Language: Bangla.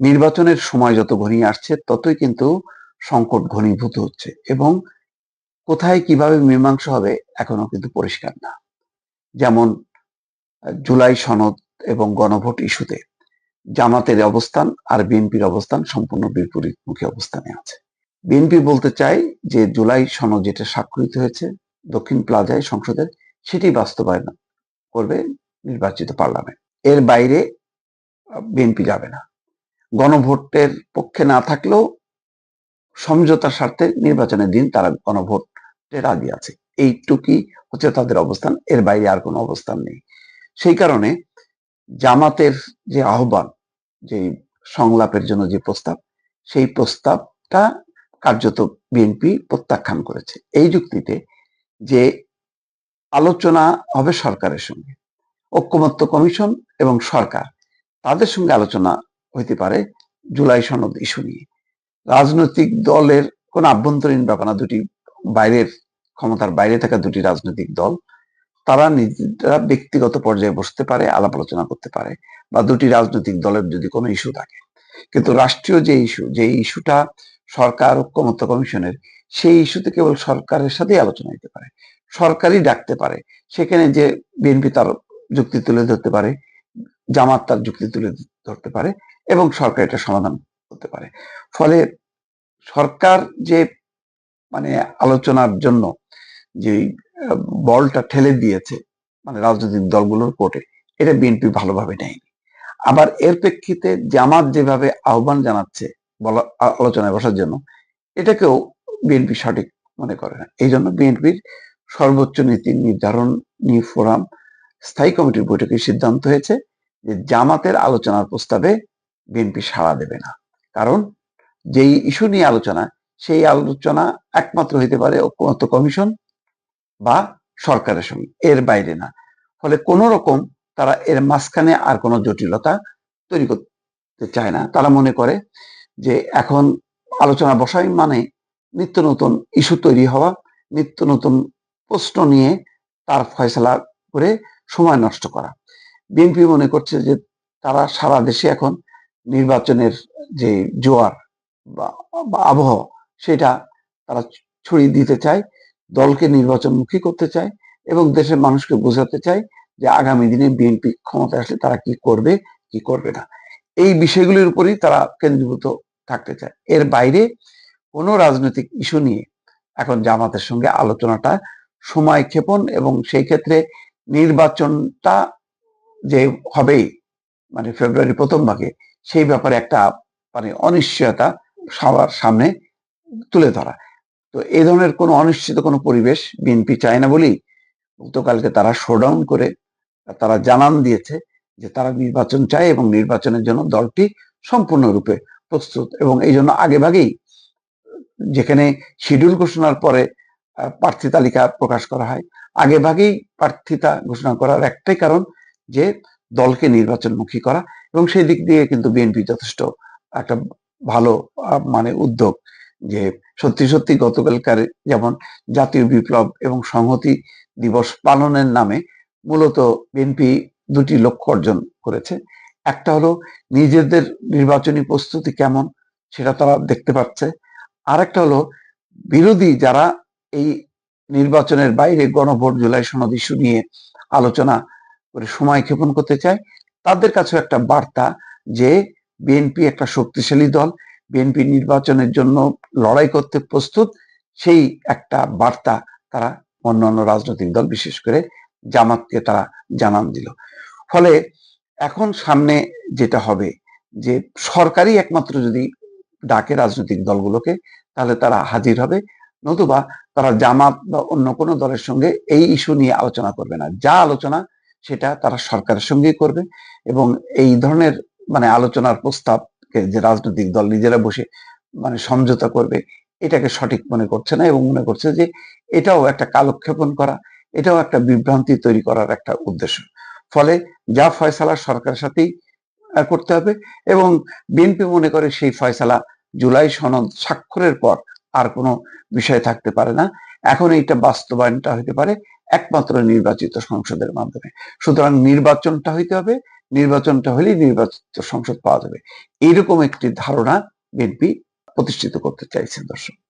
নির্বাচনের সময় যত ঘনিয়ে আসছে, ততই কিন্তু সংকট ঘনীভূত হচ্ছে এবং কোথায় কীভাবে মীমাংসা হবে এখনও কিন্তু পরিষ্কার না। যেমন, জুলাই সনদ এবং গণভোট ইস্যুতে জামাতের অবস্থান আর বিএনপির অবস্থান সম্পূর্ণ বিপরীতমুখী অবস্থানে আছে। বিএনপি বলতে চায় যে, জুলাই সনদ যেটা স্বাক্ষরিত হয়েছে দক্ষিণ প্লাজায় সংসদের, সেটি বাস্তবায়ন করবে নির্বাচিত পার্লামেন্ট। এর বাইরে বিএনপি যাবে না। গণভোটের পক্ষে না থাকলেও সমঝোতার স্বার্থে নির্বাচনের দিন তারা গণভোটে রাজি আছে। এইটুকুই হচ্ছে তাদের অবস্থান, এর বাইরে আর কোনো অবস্থান নেই। সেই কারণে জামাতের যে আহ্বান, যে সংলাপের জন্য যে প্রস্তাব, সেই প্রস্তাবটা কার্যত বিএনপি প্রত্যাখ্যান করেছে। এই যুক্তিতে যে আলোচনা হবে সরকারের সঙ্গে, ঐক্যমত্য কমিশন এবং সরকার, তাদের সঙ্গে আলোচনা হইতে পারে জুলাই সনদ ইস্যু নিয়ে। রাজনৈতিক দলের কোন আভ্যন্তরীণ ব্যাপার না, দুটি বাইরের, ক্ষমতার বাইরে থাকা দুটি রাজনৈতিক দল, তারা নিজেরা ব্যক্তিগত পর্যায়ে বসতে পারে, আলাপ আলোচনা করতে পারে, বা দুটি রাজনৈতিক দলের যদি কোনো ইস্যু থাকে। কিন্তু রাষ্ট্রীয় যে ইস্যু, যে ইস্যুটা সরকার, ঐক্যমত্য কমিশনের, সেই ইস্যুতে কেবল সরকারের সাথেই আলোচনা হতে পারে। সরকারই ডাকতে পারে। সেখানে যে বিএনপি তার যুক্তি তুলে ধরতে পারে, জামাত তার যুক্তি তুলে ধরতে পারে এবং সরকার এটা সমাধান করতে পারে। ফলে সরকার যে মানে আলোচনার জন্য যে বলটা ঠেলে দিয়েছে মানে রাজনৈতিক দলগুলোর কোর্টে, এটা বিএনপি ভালোভাবে নেয়নি। আবার এর প্রেক্ষিতে জামাত যেভাবে আহ্বান জানাচ্ছে বলা আলোচনায় বসার জন্য, এটাকেও বিএনপি সঠিক মনে করে না। এই জন্য বিএনপির সর্বোচ্চ নীতি নির্ধারণী ফোরাম স্থায়ী কমিটির বৈঠকে সিদ্ধান্ত হয়েছে যে, জামাতের আলোচনার প্রস্তাবে বিএনপি সাড়া দেবে না। কারণ যেই ইস্যু নিয়ে আলোচনা, সেই আলোচনা একমাত্র হইতে পারে ঐক্যমত্য কমিশন বা সরকারের সঙ্গে, এর বাইরে না। ফলে কোন রকম তারা এর মাঝখানে আর কোনো জটিলতা তৈরি করতে চায় না। তারা মনে করে যে এখন আলোচনা বসাই মানে নিত্য নতুন ইস্যু তৈরি হওয়া, নিত্য নতুন প্রশ্ন নিয়ে তার ফয়সলা করে সময় নষ্ট করা। বিএনপি মনে করছে যে তারা সারা দেশে এখন নির্বাচনের যে জোয়ার বা আবহাওয়া সেটা তারা ছড়িয়ে দিতে চায়, দলকে নির্বাচনমুখী করতে চায় এবং দেশের মানুষকে বোঝাতে চায় যে আগামী দিনে বিএনপি ক্ষমতায় আসলে তারা কি করবে কি করবে না। এই বিষয়গুলির উপরই তারা কেন্দ্রীভূত থাকতে চায়। এর বাইরে কোনো রাজনৈতিক ইস্যু নিয়ে এখন জামাতের সঙ্গে আলোচনাটা সময় ক্ষেপণ এবং সেই ক্ষেত্রে নির্বাচনটা যে হবেই মানে ফেব্রুয়ারি প্রথম ভাগে সেই ব্যাপারে একটা মানে অনিশ্চয়তা সবার সামনে তুলে ধরা। তো এই ধরনের কোনো অনিশ্চিত কোনো পরিবেশ বিএনপি চায় না বলেই গতকালকে তারা শোডাউন করে তারা জানান দিয়েছে যে তারা নির্বাচন চায় এবং নির্বাচনের জন্য দলটি সম্পূর্ণরূপে প্রস্তুত এবং এই জন্য আগেভাগেই যেখানে শিডিউল ঘোষণার পরে প্রার্থী তালিকা প্রকাশ করা হয় আগেভাগেই প্রার্থিতা ঘোষণা করার একটাই কারণ যে দলকে নির্বাচনমুখী করা এবং সেই দিক দিয়ে কিন্তু বিএনপি যথেষ্ট একটা ভালো মানে উদ্যোগ যে সত্যি সত্যি গতকালকার যেমন জাতীয় বিপ্লব এবং সংহতি দিবস পালনের নামে মূলত বিএনপি দুটি লক্ষ্য অর্জন করেছে। একটা হলো নিজেদের নির্বাচনী প্রস্তুতি কেমন সেটা তারা দেখতে পাচ্ছে। আর একটা হলো বিরোধী যারা এই নির্বাচনের বাইরে গণভোট জুলাই সনদ ইস্যু নিয়ে আলোচনা করে সময় ক্ষেপণ করতে চায়, তাদের কাছেও একটা বার্তা যে বিএনপি একটা শক্তিশালী দল বিএনপি নির্বাচনের জন্য লড়াই করতে প্রস্তুত, সেই একটা বার্তা তারা অন্যান্য রাজনৈতিক দল, বিশেষ করে জামাতকে তারা জানান দিল। ফলে এখন সামনে যেটা হবে যে সরকারই একমাত্র যদি ডাকে রাজনৈতিক দলগুলোকে, তাহলে তারা হাজির হবে, নতুবা তারা জামাত বা অন্য কোনো দলের সঙ্গে এই ইস্যু নিয়ে আলোচনা করবে না। যা আলোচনা সেটা তারা সরকারের সঙ্গেই করবে এবং এই ধরনের মানে আলোচনার প্রস্তাবকে যে রাজনৈতিক দল নিজেরা বসে মানে সমঝোতা করবে, এটাকে সঠিক মনে করছে না এবং মনে করছে যে এটাও একটা কালক্ষেপণ করা, এটাও একটা বিভ্রান্তি তৈরি করার একটা উদ্দেশ্য। ফলে যা ফয়সালা সরকারের সাথেই করতে হবে এবং বিএনপি মনে করে সেই ফয়সালা জুলাই সনদ স্বাক্ষরের পর আর কোনো বিষয় থাকতে পারে না। এখন এইটা বাস্তবায়নটা হতে পারে একমাত্র নির্বাচিত সংসদের মাধ্যমে। সুতরাং নির্বাচনটা হইতে হবে, নির্বাচনটা হলেই নির্বাচিত সংসদ পাওয়া যাবে। এরকম একটি ধারণা বিএনপি প্রতিষ্ঠিত করতে চাইছেন দর্শক।